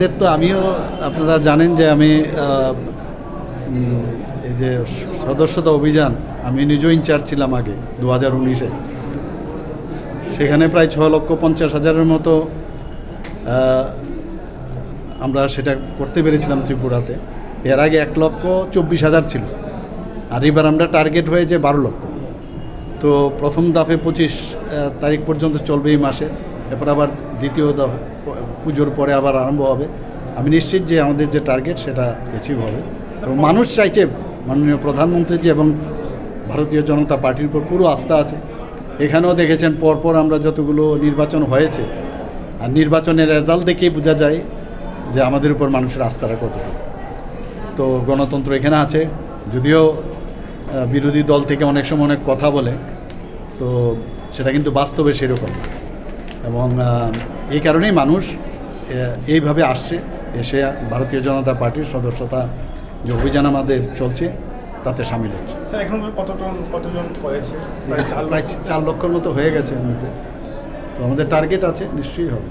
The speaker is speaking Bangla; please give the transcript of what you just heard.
তো আমিও, আপনারা জানেন যে আমি এই যে সদস্যতা অভিযান, আমি নিজেও ইনচার্জ ছিলাম আগে দু হাজার উনিশে। সেখানে প্রায় ছ লক্ষ পঞ্চাশ হাজারের মতো আমরা সেটা করতে পেরেছিলাম ত্রিপুরাতে। এর আগে এক লক্ষ চব্বিশ হাজার ছিল। আর এবার আমরা টার্গেট হয়েছে বারো লক্ষ। তো প্রথম দাফে পঁচিশ তারিখ পর্যন্ত চলবে এই মাসে। এরপর আবার দ্বিতীয় পুজোর পরে আবার আরম্ভ হবে। আমি নিশ্চিত যে আমাদের যে টার্গেট সেটা অ্যাচিভ হবে। এবং মানুষ চাইছে মাননীয় প্রধানমন্ত্রী যে এবং ভারতীয় জনতা পার্টির উপর পুরো আস্থা আছে। এখানেও দেখেছেন পরপর আমরা যতগুলো নির্বাচন হয়েছে, আর নির্বাচনের রেজাল্ট দেখেই বোঝা যায় যে আমাদের উপর মানুষের আস্থাটা কতটুকু তো গণতন্ত্র এখানে আছে। যদিও বিরোধী দল থেকে অনেক সময় অনেক কথা বলে, তো সেটা কিন্তু বাস্তবে সেরকম। এবং এই কারণেই মানুষ এইভাবে আসছে এসে ভারতীয় জনতা পার্টির সদস্যতা যে অভিযান আমাদের চলছে তাতে সামিল হচ্ছে। এখন কতজন কতজন হয়েছে প্রায় চার লক্ষর মতো হয়ে গেছে তো আমাদের টার্গেট আছে নিশ্চয়ই হবে।